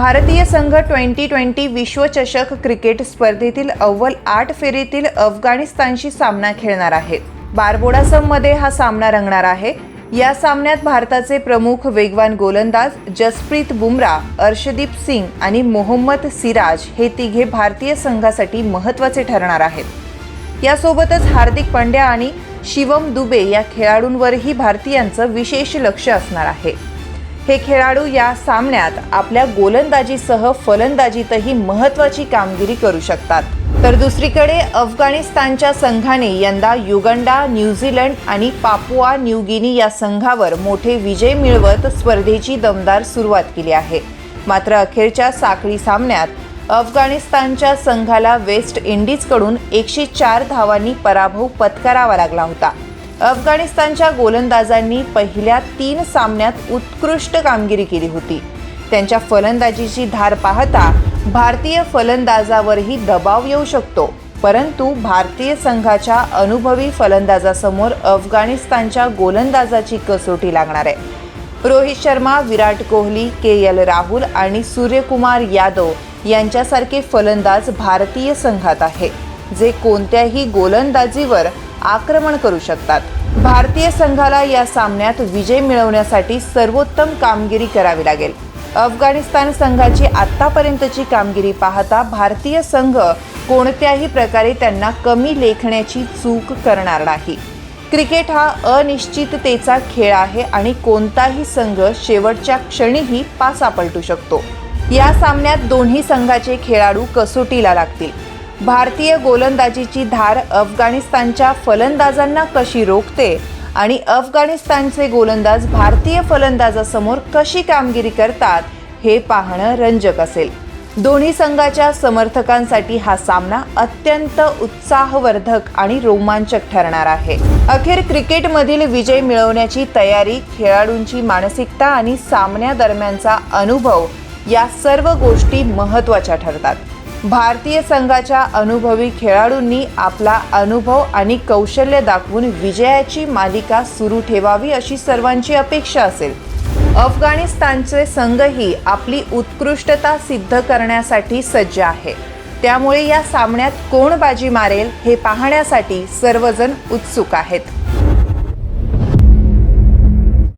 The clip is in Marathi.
भारतीय संघ ट्वेंटी ट्वेंटी विश्वचषक क्रिकेट स्पर्धेतील अव्वल आठ फेरीतील अफगाणिस्तानशी सामना खेळणार आहे. बारबोडासममध्ये हा सामना रंगणार आहे. या सामन्यात भारताचे प्रमुख वेगवान गोलंदाज जसप्रीत बुमराह अर्शदीप सिंग आणि मोहम्मद सिराज हे तिघे भारतीय संघासाठी महत्त्वाचे ठरणार आहेत. यासोबतच हार्दिक पांड्या आणि शिवम दुबे या खेळाडूंवरही भारतीयांचं विशेष लक्ष असणार आहे. हे खेळाडू या सामन्यात आपल्या गोलंदाजीसह फलंदाजीतही महत्त्वाची कामगिरी करू शकतात. तर दुसरीकडे अफगाणिस्तानच्या संघाने यंदा युगंडा न्यूझीलंड आणि पापुआ न्यू गिनी या संघावर मोठे विजय मिळवत स्पर्धेची दमदार सुरुवात केली आहे. मात्र अखेरच्या साखळी सामन्यात अफगाणिस्तानच्या संघाला वेस्ट इंडिजकडून एकशे चार धावांनी पराभव पत्करावा लागला होता. अफगाणिस्तानच्या गोलंदाजांनी पहिल्या तीन सामन्यात उत्कृष्ट कामगिरी केली होती. त्यांच्या फलंदाजीची धार पाहता भारतीय फलंदाजावरही दबाव येऊ शकतो. परंतु भारतीय संघाच्या अनुभवी फलंदाजासमोर अफगाणिस्तानच्या गोलंदाजाची कसोटी लागणार आहे. रोहित शर्मा विराट कोहली के एल राहुल आणि सूर्यकुमार यादव यांच्यासारखे फलंदाज भारतीय संघात आहे जे कोणत्याही गोलंदाजीवर आक्रमण करू शकतात. भारतीय संघाला या सामन्यात विजय मिळवण्यासाठी सर्वोत्तम कामगिरी करावी लागेल. अफगाणिस्तान संघाची आत्तापर्यंतची कामगिरी पाहता भारतीय संघ कोणत्याही प्रकारे त्यांना कमी लेखण्याची चूक करणार नाही. क्रिकेट हा अनिश्चिततेचा खेळ आहे आणि कोणताही संघ शेवटच्या क्षणीही पासा पलटू शकतो. या सामन्यात दोन्ही संघाचे खेळाडू कसोटीला लागतील. भारतीय गोलंदाजीची धार अफगाणिस्तानच्या फलंदाजांना कशी रोखते? आणि अफगाणिस्तानचे गोलंदाज भारतीय फलंदाजासमोर कशी कामगिरी करतात? हे पाहणं रंजक असेल. दोन्ही संघाच्या समर्थकांसाठी हा सामना अत्यंत उत्साहवर्धक आणि रोमांचक ठरणार आहे. अखेर क्रिकेटमधील विजय मिळवण्याची तयारी खेळाडूंची मानसिकता आणि सामन्यादरम्यानचा अनुभव या सर्व गोष्टी महत्त्वाच्या ठरतात. भारतीय संघाच्या अनुभवी खेळाडूंनी आपला अनुभव आणि कौशल्य दाखवून विजयाची मालिका सुरू ठेवावी अशी सर्वांची अपेक्षा असेल. अफगाणिस्तानचे संघही आपली उत्कृष्टता सिद्ध करण्यासाठी सज्ज आहे. त्यामुळे या सामन्यात कोण बाजी मारेल हे पाहण्यासाठी सर्वजण उत्सुक आहेत.